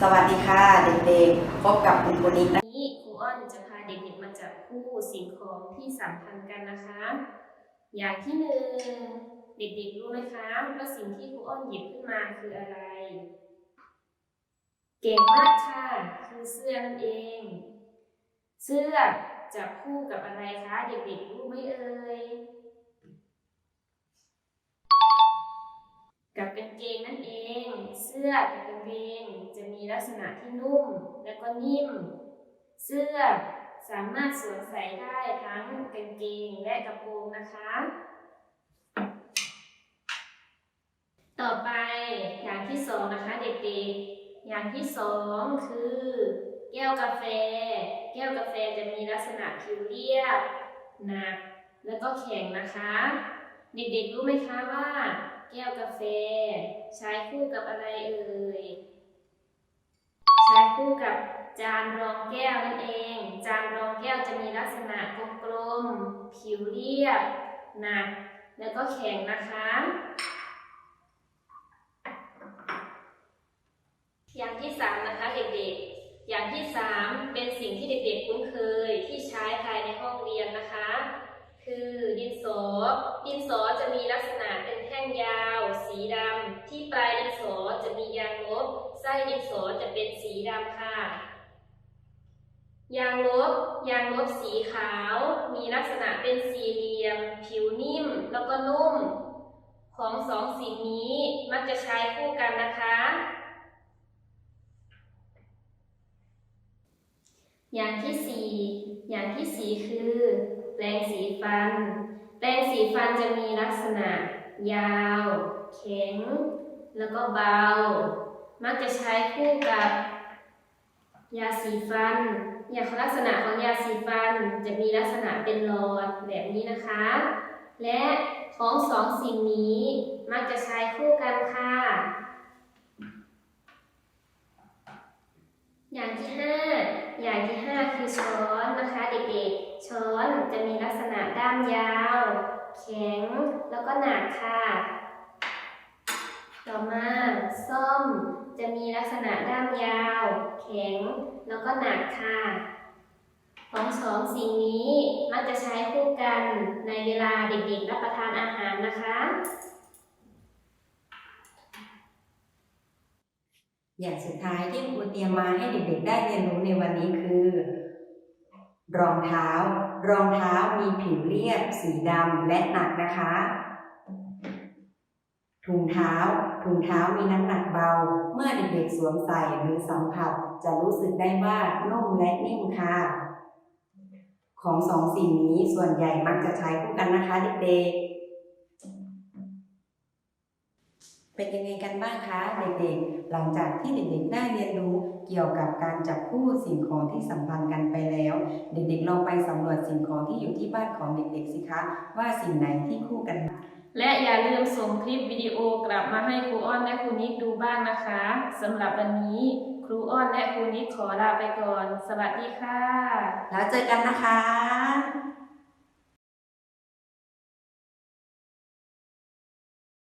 สวัสดีค่ะเด็กๆ พบกับคุณปุณิตวันนี้ครูอ้อนจะพาเด็กๆมาจับคู่สิ่งของที่สัมพันธ์กันนะคะ อย่างที่หนึ่งเด็กๆรู้ไหมคะว่าสิ่งที่ครูอ้อนหยิบขึ้นมาคืออะไร เก่งมากค่ะคือเสื้อนั่นเอง เสื้อจับคู่กับอะไรคะ เด็กๆรู้ไหมเอ่ย สื้อกับกางเกงจะมีลักษณะที่นุ่มและก็นิ่ม เสื้อสามารถสวมใส่ได้ทั้งกางเกงและกระโปรงนะคะ ต่อไปอย่างที่สองนะคะเด็กๆ อย่างที่สองคือ แก้วกาแฟ แก้วกาแฟจะมีลักษณะผิวเรียบหนักแล้วก็แข็งนะคะ เด็กๆรู้ไหมคะว่า แก้วกาแฟ ใช้คู่กับอะไรเอ่ย ใช้คู่กับจานรองแก้วนั่นเอง จานรองแก้วจะมีลักษณะกลมๆ ผิวเรียบ หนัก แล้วก็แข็งนะคะ อย่างที่สามนะคะเด็กๆ อย่างที่สามเป็นสิ่งที่เด็กๆคุ้นเคยที่ใช้ภายในห้องเรียนนะคะ คือดินสอ ดินสอจะมีลักษณะเป็นแท่งยาว สีดำ ที่ปลายดินสอจะมียางลบ ไส้ดินสอจะเป็นสีดำค่ะ ยางลบ ยางลบสีขาว มีลักษณะเป็นสี่เหลี่ยม ผิวนิ่ม แล้วก็นุ่ม ของสองสิ่งนี้มักจะใช้คู่กันนะคะ อย่างที่สี่อย่างที่สี่คือ แปรงสีฟัน แปรงสีฟันจะมีลักษณะ ยาว แข็ง แล้วก็เบา มักจะใช้คู่กับ ยาสีฟัน อย่างลักษณะของยาสีฟันจะมีลักษณะเป็นหลอดแบบนี้นะคะ และของสองสิ่งนี้มักจะใช้คู่กันค่ะ อย่างที่ห้าอย่างที่ห้าคือช้อนนะคะ เด็กๆ ช้อนจะมีลักษณะด้ามยาว แข็ง แล้วก็หนักค่ะ ต่อมาส้มจะมีลักษณะด้ามยาว แข็ง แล้วก็หนักค่ะ ของสองสิ่งนี้มักจะใช้คู่กันในเวลาเด็กๆรับประทานอาหารนะคะอย่างสุดท้ายที่ครูเตรียมมาให้เด็กๆ ได้เรียนรู้ในวันนี้คือ รองเท้า รองเท้ามีผิวเรียบ สีดำและหนักนะคะ ถุงเท้า ถุงเท้ามีน้ำหนักเบา เมื่อเด็กๆสวมใส่หรือสัมผัสจะรู้สึกได้ว่านุ่มและนิ่มค่ะ ของสองสิ่งนี้ส่วนใหญ่มักจะใช้คู่กันนะคะเด็กๆ เป็นยังไงกันบ้างคะเด็กๆ หลังจากที่เด็กๆ ได้เรียนรู้เกี่ยวกับการจับคู่สิ่งของที่สัมพันธ์กันไปแล้ว เด็กๆลองไปสำรวจสิ่งของที่อยู่ที่บ้านของเด็กๆสิคะ ว่าสิ่งไหนที่คู่กัน และอย่าลืมส่งคลิปวิดีโอกลับมาให้ครูอ้อนและครูนิดดูบ้างนะคะสำหรับวันนี้ครูอ้อนและครูนิดขอลาไปก่อน สวัสดีค่ะ แล้วเจอกันนะคะ